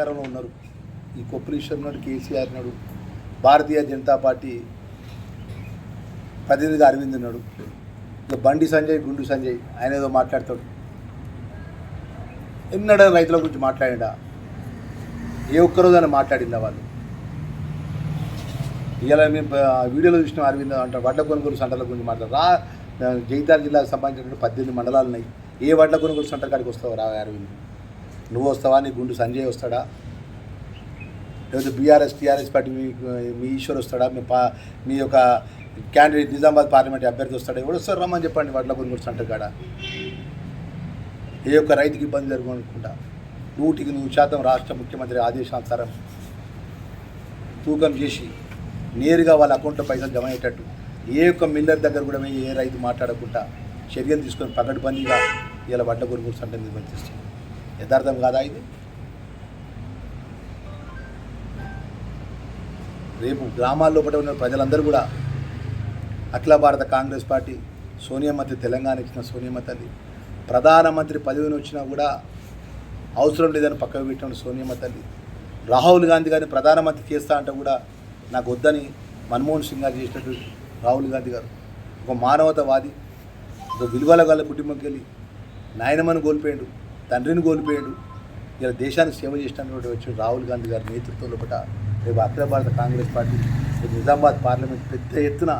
అధికారంలో ఉన్నారు. ఈ కొప్పలీశ్వర్ నాడు కేసీఆర్ నాడు భారతీయ జనతా పార్టీ ప్రతినిధిగా అరవింద్ ఉన్నాడు ఇక బండి సంజయ్ గుండు సంజయ్ ఆయన ఏదో మాట్లాడతాడు. ఎన్నడ రైతుల గురించి మాట్లాడిండా? ఏ ఒక్కరోజు అని మాట్లాడిందా వాళ్ళు? ఇలా మేము వీడియోలో చూసిన అరవింద్ అంటారు వడ్ల కొనుగోలు సెంటర్ల గురించి మాట్లాడు రా జగిత్యాల జిల్లాకు సంబంధించిన పద్దెనిమిది మండలాలు ఉన్నాయి ఏ వడ్ల కొనుగోలు సెంటర్ కాడికి వస్తావు రా అరవింద్? నువ్వు వస్తావా? నీ గుండు సంజయ్ వస్తాడా? లేకపోతే బీఆర్ఎస్ టీఆర్ఎస్ పార్టీ మీ మీ ఈశ్వర్ వస్తాడా? మీ పా మీ యొక్క క్యాండిడేట్ నిజామాబాద్ పార్లమెంట్ అభ్యర్థి వస్తాడా? ఎవడు వస్తారు రమ్మని చెప్పండి వడ్ల కొనుగోలు సెంటర్ కాడ. ఏ ఒక్క రైతుకి ఇబ్బంది జరగనుకుంటా నూటికి నూరు శాతం రాష్ట్ర ముఖ్యమంత్రి ఆదేశానుసారం తూకం చేసి నేరుగా వాళ్ళ అకౌంట్లో పైసలు జమ అయ్యేటట్టు. ఏ ఒక్క మిల్లర్ దగ్గర కూడా ఏ రైతు మాట్లాడకుండా చర్యలు తీసుకొని పకడ్బందీగా ఇలా వడ్ల కొనుగోలు సెంటర్ నిర్వహిస్తుంది యథార్థం కాదా ఇది? రేపు గ్రామాల్లో ఉన్న ప్రజలందరూ కూడా అఖిల భారత కాంగ్రెస్ పార్టీ సోనియమ్మ తెలంగాణ ఇచ్చిన సోనియమ్మ తల్లి ప్రధానమంత్రి పదవిని వచ్చినా కూడా అవసరం లేదని పక్కకు పెట్టిన సోనియమ్మ తల్లి రాహుల్ గాంధీ గారిని ప్రధానమంత్రి చేస్తా అంటే కూడా నాకు వద్దని మన్మోహన్ సింగ్ గారు చేసినట్టు రాహుల్ గాంధీ గారు ఒక మానవతవాది ఒక విలువల గల కుటుంబంకి వెళ్ళి నాయనమని కోల్పోయాడు. తండ్రిని కోల్పోయాడు. ఇలా దేశానికి సేవ చేసినటువంటి వచ్చిన రాహుల్ గాంధీ గారి నేతృత్వంలో పట రేపు అఖిల భారత కాంగ్రెస్ పార్టీ నిజామాబాద్ పార్లమెంట్ పెద్ద ఎత్తున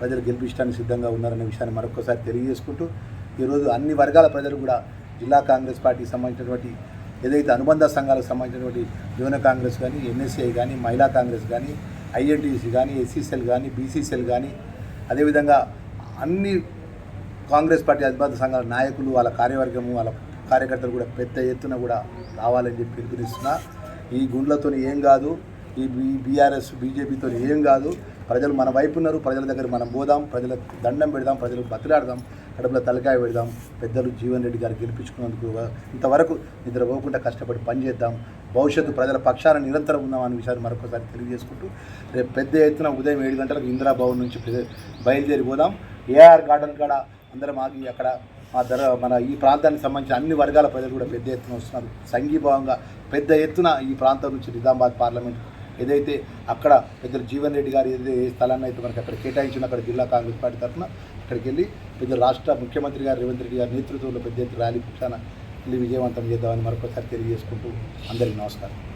ప్రజలు గెలిపించడానికి సిద్ధంగా ఉన్నారనే విషయాన్ని మరొకసారి తెలియజేసుకుంటూ ఈరోజు అన్ని వర్గాల ప్రజలు కూడా జిల్లా కాంగ్రెస్ పార్టీకి సంబంధించినటువంటి ఏదైతే అనుబంధ సంఘాలకు సంబంధించినటువంటి యువన కాంగ్రెస్ కానీ ఎన్ఎస్ఏ కానీ మహిళా కాంగ్రెస్ కానీ ఐఎన్టీసీ కానీ ఎస్సీసీఎల్ కానీ బీసీసీఎల్ కానీ అదేవిధంగా అన్ని కాంగ్రెస్ పార్టీ అధిపత్య సంఘాల నాయకులు వాళ్ళ కార్యవర్గము వాళ్ళ కార్యకర్తలు కూడా పెద్ద ఎత్తున కూడా రావాలని చెప్పి పిలుపునిస్తున్నా. ఈ గుండ్లతో ఏం కాదు ఈ బీ బీఆర్ఎస్ బీజేపీతో ఏం కాదు. ప్రజలు మన వైపు ఉన్నారు ప్రజల దగ్గర మనం పోదాం ప్రజలకు దండం పెడదాం ప్రజలకు బతిలాడదాం కడుపులో తలకాయ పెడదాం పెద్దలు జీవన్ రెడ్డి గారు గెలిపించుకున్నందుకు ఇంతవరకు నిద్ర పోకుండా కష్టపడి పనిచేద్దాం భవిష్యత్తు ప్రజల పక్షాన నిరంతరం ఉన్నాం అనే విషయాన్ని మరొకసారి తెలియజేసుకుంటూ రేపు పెద్ద ఎత్తున ఉదయం ఏడు గంటలకు ఇందిరాభవన్ నుంచి బయలుదేరి పోదాం. ఏఆర్ గార్డెన్ కాడ అందరం ఆగి అక్కడ మా ధర మన ఈ ప్రాంతానికి సంబంధించిన అన్ని వర్గాల ప్రజలు కూడా పెద్ద ఎత్తున వస్తున్నారు. సంఘీభావంగా పెద్ద ఎత్తున ఈ ప్రాంతం నుంచి నిజామాబాద్ పార్లమెంట్ ఏదైతే అక్కడ పెద్దలు జీవన్ రెడ్డి గారు ఏదైతే ఏ స్థలాన్ని అయితే మనకి అక్కడ కేటాయించిన అక్కడ జిల్లా కాంగ్రెస్ పార్టీ తరఫున అక్కడికి వెళ్ళి పెద్ద రాష్ట్ర ముఖ్యమంత్రి గారు రేవంత్ రెడ్డి గారి నేతృత్వంలో పెద్ద ఎత్తున ర్యాలీ పక్షాన వెళ్ళి విజయవంతం చేద్దామని మరొకసారి తెలియజేసుకుంటూ అందరికీ నమస్కారం.